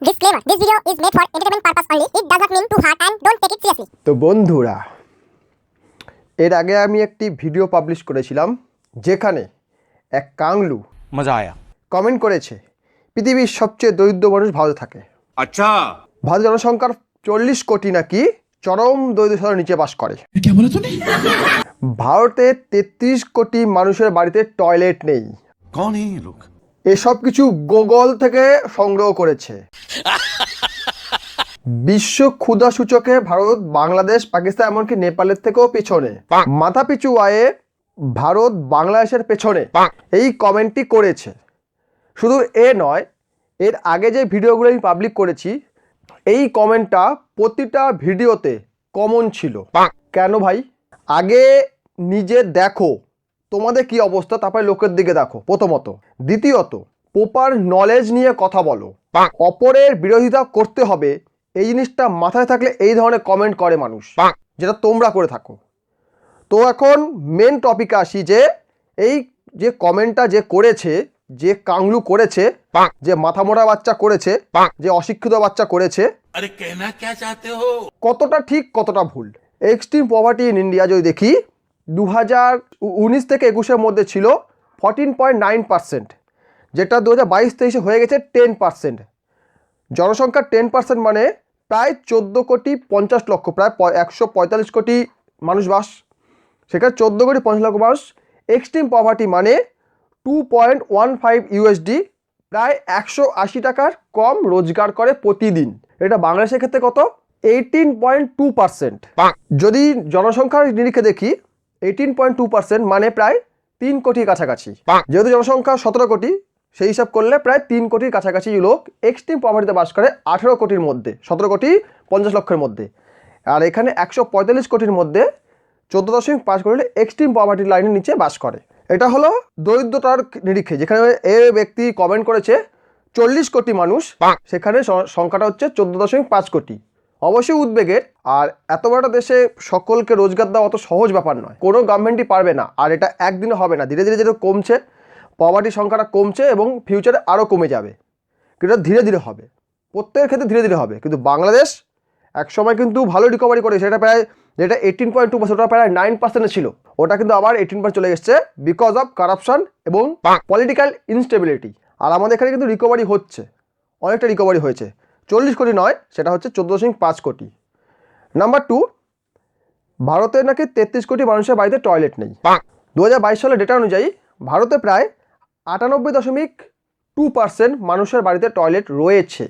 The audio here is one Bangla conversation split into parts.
Disclaimer: This video is made for entertainment purpose only. It does not mean to hurt and don't take it seriously. তো বন্ধুরা এর আগে আমি একটি ভিডিও পাবলিশ করেছিলাম যেখানে এক কাংলু মজা আয়া। কমেন্ট করেছে পৃথিবীর সবচেয়ে দরিদ্র মানুষ ভারতে থাকে। আচ্ছা। ভারত জনসংখ্যার চল্লিশ কোটি নাকি চরম দরিদ্রতার নিচে বাস করে। ভারতে তেত্রিশ কোটি মানুষের বাড়িতে টয়লেট নেই। লোক? এসব কিছু গুগল থেকে সংগ্রহ করেছে। বিশ্ব ক্ষুধা সূচকে ভারত, বাংলাদেশ, পাকিস্তান, এমনকি নেপালের থেকেও পেছনে। মাথা পিছু আয়ে ভারত, বাংলাদেশের পেছনে। এই কমেন্টটি করেছে। শুধু এ নয়, এর আগে যে ভিডিওগুলো আমি পাবলিক করেছি, এই কমেন্টটা প্রতিটা ভিডিওতে কমন ছিল। কেন ভাই? আগে নিজে দেখো। তোমাদের কি অবস্থা তারপরে লোকের দিকে দেখো প্রথমত। দ্বিতীয়ত প্রপার নলেজ নিয়ে কথা বলো। অপরের বিরোধিতা করতে হবে এই জিনিসটা মাথায় থাকলে এই ধরনের কমেন্ট করে মানুষ। যেটা তোমরা করে থাকো। তো এখন মেন টপিকে আসি যে এই যে কমেন্টটা যে করেছে যে কাংলু করেছে যে মাথা মোটা বাচ্চা করেছে যে অশিক্ষিত বাচ্চা করেছে কতটা ঠিক কতটা ভুল। এক্সট্রিম পভার্টি ইন ইন্ডিয়া যদি দেখি দু হাজার উনিশ থেকে একুশের মধ্যে ছিল ফর্টিন পয়েন্ট নাইন পার্সেন্ট যেটা দু হাজার বাইশ তেইশে হয়ে গেছে টেন পার্সেন্ট জনসংখ্যার টেন পার্সেন্ট মানে প্রায় চোদ্দ কোটি পঞ্চাশ লক্ষ প্রায় একশো পঁয়তাল্লিশ কোটি মানুষ বাস। সেখানে চোদ্দ কোটি পঞ্চাশ লক্ষ মানুষ এক্সট্রিম পভার্টি মানে two point one five USD প্রায় একশো আশি টাকার কম রোজগার করে প্রতিদিন। এটা বাংলাদেশের ক্ষেত্রে কত? এইটিন পয়েন্ট টু পার্সেন্ট যদি জনসংখ্যার নিরিখে দেখি এইটিন পয়েন্ট টু পার্সেন্ট মানে প্রায় তিন কোটির কাছাকাছি। যেহেতু জনসংখ্যা সতেরো কোটি সেই হিসাব করলে প্রায় তিন কোটির কাছাকাছি লোক এক্সট্রিম পভার্টিতে বাস করে আঠেরো কোটির মধ্যে সতেরো কোটি পঞ্চাশ লক্ষের মধ্যে। আর এখানে একশো পঁয়তাল্লিশ কোটির মধ্যে চোদ্দ দশমিক পাঁচ কোটি এক্সট্রিম পভার্টি লাইনের নিচে বাস করে। এটা হলো দরিদ্রতার নিরিখে যেখানে এ ব্যক্তি কমেন্ট করেছে চল্লিশ কোটি মানুষ সেখানে সংখ্যাটা হচ্ছে চোদ্দ দশমিক পাঁচ কোটি। অবশ্যই উদ্বেগের। আর এত বড় দেশে সকলকে রোজগার দেওয়া অত সহজ ব্যাপার নয়। কোনো গভর্নমেন্টই পারবে না। আর এটা একদিনে হবে না। ধীরে ধীরে যেটা কমছে পভার্টির সংখ্যাটা কমছে এবং ফিউচারে আরও কমে যাবে। কিন্তু এটা ধীরে ধীরে হবে। প্রত্যেকের ক্ষেত্রে ধীরে ধীরে হবে। কিন্তু বাংলাদেশ এক সময় কিন্তু ভালো রিকভারি করেছে। এটা প্রায় যেটা এইটিন পয়েন্ট টু পার্সেন্ট ওটা প্রায় নাইন পার্সেন্টে ছিল। ওটা কিন্তু আবার এইটিন পার্সেন্ট চলে এসছে বিকজ অফ কারাপশন এবং পলিটিক্যাল ইনস্টেবিলিটি আর আমাদের এখানে কিন্তু রিকভারি হচ্ছে। অনেকটা রিকভারি হয়েছে। চল্লিশ কোটি নয় সেটা হচ্ছে চোদ্দ দশমিক পাঁচ কোটি। নাম্বার টু ভারতে নাকি তেত্রিশ কোটি মানুষের বাড়িতে টয়লেট নেই। দু হাজার বাইশ সালের ডেটা অনুযায়ী ভারতে প্রায় আটানব্বই দশমিক টু পার্সেন্ট মানুষের বাড়িতে টয়লেট রয়েছে।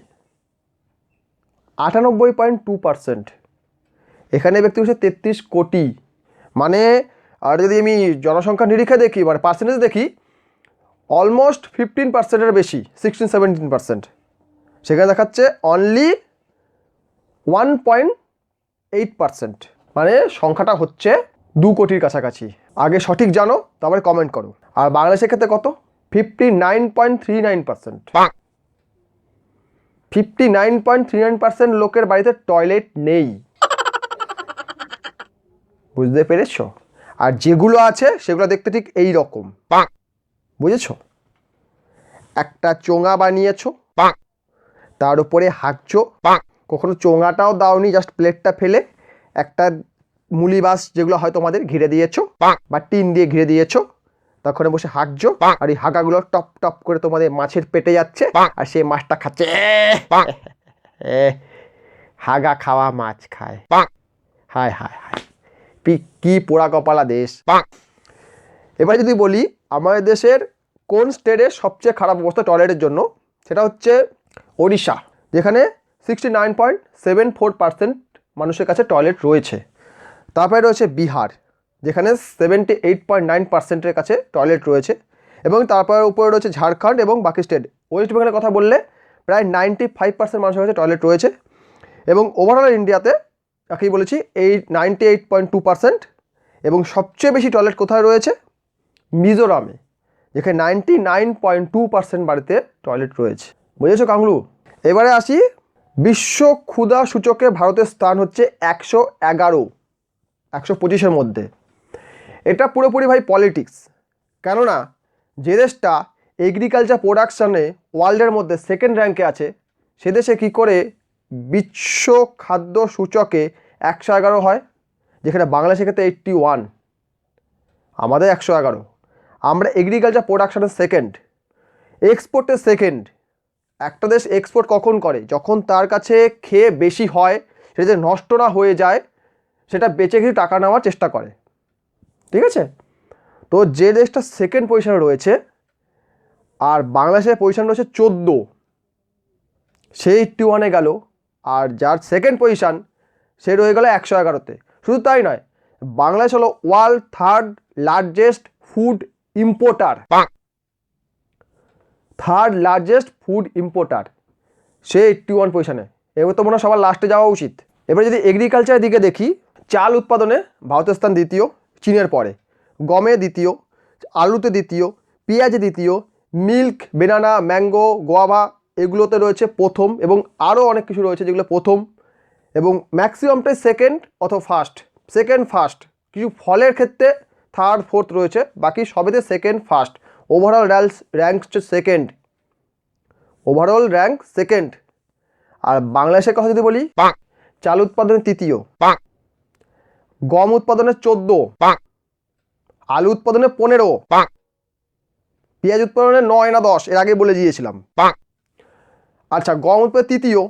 আটানব্বই পয়েন্ট টু পার্সেন্ট এখানে ব্যক্তি হচ্ছে তেত্রিশ কোটি। মানে আর যদি আমি জনসংখ্যা নিরীক্ষা দেখি মানে পার্সেন্টেজ দেখি অলমোস্ট ফিফটিন পার্সেন্টের বেশি সিক্সটিন সেভেন্টিন পার্সেন্ট সেখানে দেখাচ্ছে only one point eight percent মানে সংখ্যাটা হচ্ছে দু কোটির কাছাকাছি। আগে সঠিক জানো তারপরে কমেন্ট করো। আর বাংলাদেশের ক্ষেত্রে কত? Fifty nine point three nine percent fifty nine point three nine percent লোকের বাড়িতে টয়লেট নেই। বুঝতে পেরেছ? আর যেগুলো আছে সেগুলো দেখতে ঠিক এই রকম বুঝেছ? একটা চোঙা বানিয়েছো তার উপরে হাঁকছো। কখনো চোঙাটাও দাওনি জাস্ট প্লেটটা ফেলে। একটা মুলি বাস যেগুলো হয় তোমাদের ঘিরে দিয়েছ বা। টিন দিয়ে ঘিরে দিয়েছ তখন বসে হাঁকছো। আর এই হাঁকাগুলো টপ টপ করে তোমাদের মাছের পেটে যাচ্ছে। আর সেই মাছটা খাচ্ছে। হাগা খাওয়া মাছ খায়। হায় হায় হায়। পি- কি পোড়া কপালা দেশ। এবার যদি বলি আমাদের দেশের কোন স্টেটের সবচেয়ে খারাপ অবস্থা টয়লেটের জন্য সেটা হচ্ছে ওড়িশা, যেখানে sixty nine point seven four percent মানুষের কাছে টয়লেট রয়েছে। তারপরে রয়েছে বিহার, যেখানে সেভেন্টি এইট পয়েন্ট নাইন কাছে টয়লেট রয়েছে এবং তারপরে উপরে রয়েছে ঝাড়খণ্ড এবং বাকি স্টেট ওয়েস্ট বেঙ্গলের কথা বললে প্রায় নাইনটি ফাইভ পার্সেন্ট মানুষের কাছে টয়লেট রয়েছে এবং ওভারঅল ইন্ডিয়াতে তাকেই বলেছি এই ninety eight point two percent এবং সবচেয়ে বেশি টয়লেট কোথায় রয়েছে? মিজোরামে, যেখানে ninety nine point two percent বাড়িতে টয়লেট রয়েছে। বুঝেছ, কাংলু? এবারে আসি। বিশ্ব ক্ষুধা সূচকে ভারতের স্থান হচ্ছে একশো এগারো, একশো পঁচিশের মধ্যে। এটা পুরোপুরি ভাই পলিটিক্স কেননা, যে দেশটা এগ্রিকালচার প্রোডাকশানে ওয়ার্ল্ডের মধ্যে সেকেন্ড র্যাঙ্কে আছে, সে দেশে কী করে বিশ্ব খাদ্য সূচকে একশো এগারো হয়, যেখানে বাংলাদেশের ক্ষেত্রে এইট্টি ওয়ান আমাদের একশো এগারো। আমরা এগ্রিকালচার প্রোডাকশানের সেকেন্ড এক্সপোর্টের সেকেন্ড একটা দেশ এক্সপোর্ট কখন করে? যখন তার কাছে খেয়ে বেশি হয়, সেটা নষ্ট না হয়ে যায়, সেটা বেচে কিছু টাকা নেওয়ার চেষ্টা করে। ঠিক আছে? তো যে দেশটা সেকেন্ড পজিশনে রয়েছে, আর বাংলাদেশের পজিশন রয়েছে চোদ্দ, সে এইট্টি ওয়ানে গেল, আর যার সেকেন্ড পজিশন সে রয়ে গেল একশো এগারোতে। শুধু তাই নয়, বাংলাদেশ হলো world third largest food importer third largest food importer সে এইট্টি ওয়ান পজিশনে এবার তো মনে হয় সবার লাস্টে যাওয়া উচিত। এবার যদি এগ্রিকালচারের দিকে দেখি, চাল উৎপাদনে ভারতের স্থান দ্বিতীয়, চীনের পরে। গমে দ্বিতীয়, আলুতে দ্বিতীয়, পেঁয়াজে দ্বিতীয় মিল্ক বেনানা ম্যাঙ্গো গোয়াভা এগুলোতে রয়েছে প্রথম এবং আরও অনেক কিছু রয়েছে যেগুলো প্রথম এবং ম্যাক্সিমামটাই সেকেন্ড অথবা ফার্স্ট সেকেন্ড ফার্স্ট কিছু ফলের ক্ষেত্রে থার্ড ফোর্থ রয়েছে, বাকি সবেতে second first overall ranks rank হচ্ছে সেকেন্ড ওভারঅল র্যাঙ্ক সেকেন্ড আর বাংলাদেশের কথা যদি বলি চাল উৎপাদনে তৃতীয়। গম উৎপাদনে চোদ্দ। আলু উৎপাদনে পনেরো। পেঁয়াজ উৎপাদনে নয় না দশ এর আগে বলে দিয়েছিলাম। আচ্ছা গম উৎপাদন তৃতীয়।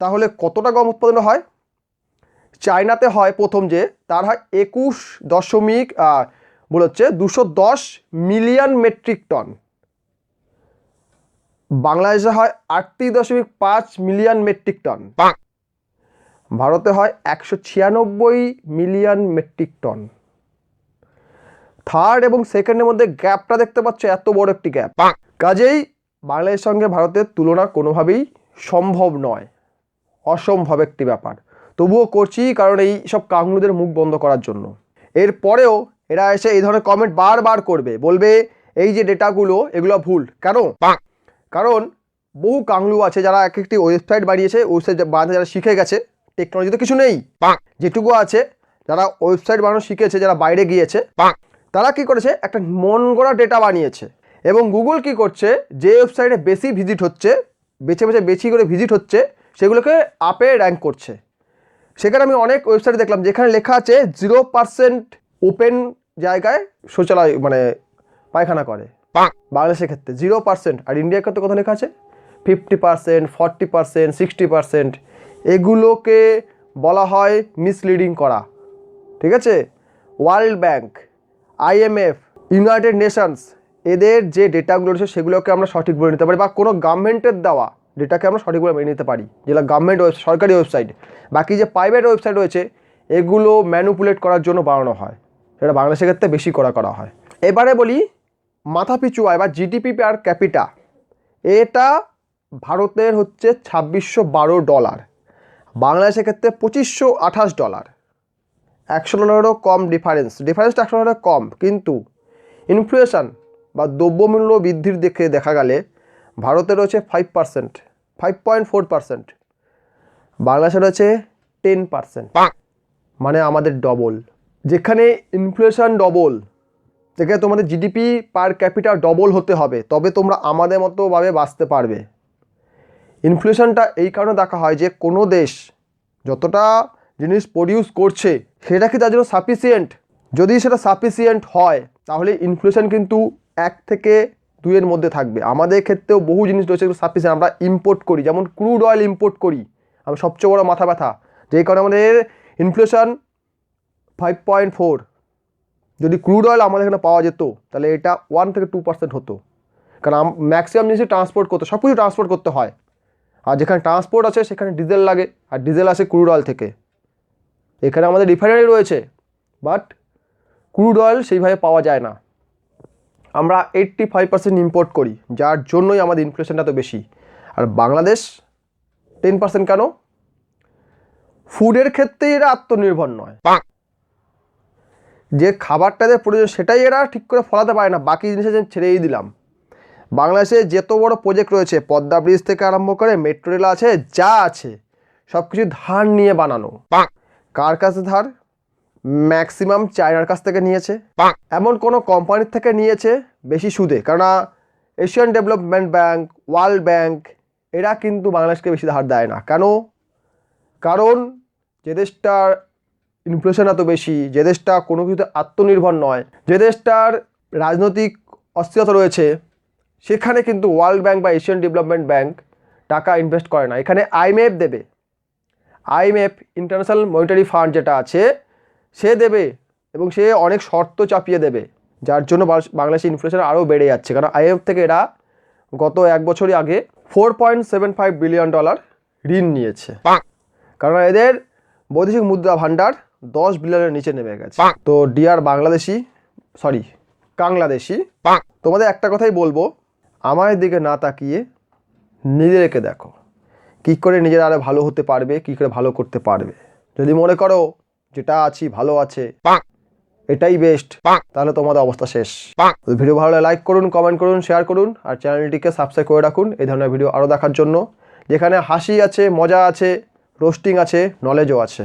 তাহলে কতটা গম উৎপাদন হয়? চায়নাতে হয় প্রথম যে তার হয় একুশ দশমিক বলে হচ্ছে দুশো দশ মিলিয়ন মেট্রিক টন। বাংলাদেশে হয় আটত্রিশ দশমিক পাঁচ মিলিয়ন মেট্রিক টন। ভারতে হয় একশো ছিয়ানব্বই মিলিয়ন মেট্রিক টন। থার্ড এবং সেকেন্ডের মধ্যে গ্যাপটা দেখতে পাচ্ছ এত বড় একটি গ্যাপ। কাজেই বাংলাদেশের সঙ্গে ভারতের তুলনা কোনোভাবেই সম্ভব নয়। অসম্ভব একটি ব্যাপার। তবুও করছি কারণ এই সব কাঙ্গুদের মুখ বন্ধ করার জন্য। এরপরেও এরা এসে এই ধরনের কমেন্ট বারবার করবে। বলবে এই যে ডেটাগুলো এগুলো ভুল। কেন? কারণ বহু কাংলু আছে যারা এক একটি ওয়েবসাইট বানিয়েছে ওয়েবসাইট বানাতে যারা শিখে গেছে টেকনোলজি তো কিছু নেই। যেটুকু আছে যারা ওয়েবসাইট বানানো শিখেছে যারা বাইরে গিয়েছে তারা কি করেছে? একটা মন গড়া ডেটা বানিয়েছে। এবং গুগল কি করছে? যে ওয়েবসাইটে বেশি ভিজিট হচ্ছে বেছে বেছে বেশি করে ভিজিট হচ্ছে সেগুলোকে আপে র্যাঙ্ক করছে। সেখানে আমি অনেক ওয়েবসাইট দেখলাম যেখানে লেখা আছে জিরো পার্সেন্ট ওপেন জায়গায় শৌচালয় মানে পায়খানা করে। বাংলাদেশের ক্ষেত্রে জিরো পার্সেন্ট আর ইন্ডিয়ার ক্ষেত্রে কত লেখা আছে? Fifty percent forty percent sixty percent এগুলোকে বলা হয় মিসলিডিং করা। ঠিক আছে? World Bank IMF United Nations এদের যে ডেটাগুলো রয়েছে সেগুলোকে আমরা সঠিক বলে নিতে পারি বা কোনো গভর্নমেন্টের দেওয়া ডেটাকে আমরা সঠিক বলে মেনে নিতে পারি। যেটা গভর্নমেন্ট সরকারি ওয়েবসাইট বাকি যে প্রাইভেট ওয়েবসাইট রয়েছে এগুলো ম্যানুপুলেট করার জন্য বানানো হয়। সেটা বাংলাদেশের ক্ষেত্রে বেশি করা করা হয়। এবারে বলি মাথাপিছু আয় বা জিডিপি পার ক্যাপিটা এটা ভারতের হচ্ছে ছাব্বিশশো বারো ডলার বাংলাদেশের ক্ষেত্রে পঁচিশশো আঠাশ ডলার একশো ডলারেরও কম ডিফারেন্স ডিফারেন্সটা একশো ডলারের কম কিন্তু ইনফ্লেশন বা দ্রব্যমূল্য বৃদ্ধির দেখে দেখা গেলে ভারতে রয়েছে five percent five point four percent বাংলাদেশে রয়েছে টেন পার্সেন্ট মানে আমাদের ডবল যেখানে ইনফ্লেশন ডবল যেখানে তোমাদের জিডিপি পার ক্যাপিটা ডবল হতে হবে, তবে তোমরা আমাদের মতোভাবে বাঁচতে পারবে। ইনফ্লেশনটা এই কারণে দেখা হয় যে কোনো দেশ যতটা জিনিস প্রডিউস করছে, সেটা কি তার জন্য সাফিসিয়েন্ট যদি সেটা সাফিসিয়েন্ট হয়, তাহলে ইনফ্লেশন কিন্তু এক থেকে দুইয়ের মধ্যে থাকবে। আমাদের ক্ষেত্রেও বহু জিনিস রয়েছে সাফিসিয়েন্ট আমরা ইম্পোর্ট করি। যেমন ক্রুড অয়েল ইম্পোর্ট করি আমি সবচেয়ে বড় মাথা ব্যথা। যেই কারণে আমাদের ইনফ্লেশন ফাইভ পয়েন্ট ফোর যদি ক্রুড অয়েল আমাদের এখানে পাওয়া যেত, তাহলে এটা ওয়ান থেকে টু পার্সেন্ট হতো। কারণ ম্যাক্সিমাম জিনিসই ট্রান্সপোর্ট করতে সব কিছু ট্রান্সপোর্ট করতে হয়। আর যেখানে ট্রান্সপোর্ট আছে, সেখানে ডিজেল লাগে, আর ডিজেল আসে ক্রুড অয়েল থেকে। এখানে আমাদের রিফাইনারি রয়েছে বাট ক্রুড অয়েল সেইভাবে পাওয়া যায় না। আমরা এইট্টি ফাইভ পার্সেন্ট ইম্পোর্ট করি, যার জন্যই আমাদের ইনফ্লেশনটা তো বেশি। আর বাংলাদেশ টেন পার্সেন্ট কেন? ফুডের ক্ষেত্রে এরা আত্মনির্ভর নয়। যে খাবারটা এদের প্রয়োজন সেটাই এরা ঠিক করে ফলাতে পারে না। বাকি জিনিসের জন্য ছেড়েই দিলাম। বাংলাদেশে যত বড় প্রজেক্ট রয়েছে পদ্মা ব্রিজ থেকে আরম্ভ করে মেট্রো রেল আছে যা আছে সব কিছু ধার নিয়ে বানানো। কার কাছে ধার? ম্যাক্সিমাম চায়নার কাছ থেকে নিয়েছে। এমন কোনো কোম্পানির থেকে নিয়েছে বেশি সুদে। কেননা Asian Development Bank World Bank এরা কিন্তু বাংলাদেশকে বেশি ধার দেয় না। কেন? কারণ যে দেশটার ইনফ্লেশন এত বেশি যে দেশটা কোনো কিছুতে আত্মনির্ভর নয় যে দেশটার রাজনৈতিক অস্থিরতা রয়েছে সেখানে কিন্তু ওয়ার্ল্ড ব্যাংক বা এশিয়ান ডেভেলপমেন্ট ব্যাংক টাকা ইনভেস্ট করে না। এখানে আইএমএফ দেবে। আইএমএফ ইন্টারন্যাশনাল মনিটারি ফান্ড যেটা আছে সে দেবে এবং সে অনেক শর্ত চাপিয়ে দেবে যার জন্য বাংলাদেশ- বাংলাদেশের ইনফ্লেশন আরও বেড়ে যাচ্ছে। কারণ আইএমএফ থেকে এরা গত এক বছরই আগে four point seven five billion dollar ঋণ নিয়েছে। কারণ এদের বৈদেশিক মুদ্রা ভাণ্ডার দশ বিলিয়নের নিচে নেমে গেছে। তো ডিয়ার বাংলাদেশি সরি বাংলাদেশি তোমাদের একটা কথাই বলব আমার দিকে না তাকিয়ে নিজেদেরকে দেখো। কী করে নিজেরা আরও ভালো হতে পারবে কী করে ভালো করতে পারবে। যদি মনে করো যেটা আছি ভালো আছে এটাই বেস্ট তাহলে তোমাদের অবস্থা শেষ। ভিডিও ভালো লাইক করুন কমেন্ট করুন শেয়ার করুন আর চ্যানেলটিকে সাবস্ক্রাইব করে রাখুন এই ধরনের ভিডিও আরও দেখার জন্য। যেখানে হাসি আছে মজা আছে রোস্টিং আছে নলেজও আছে।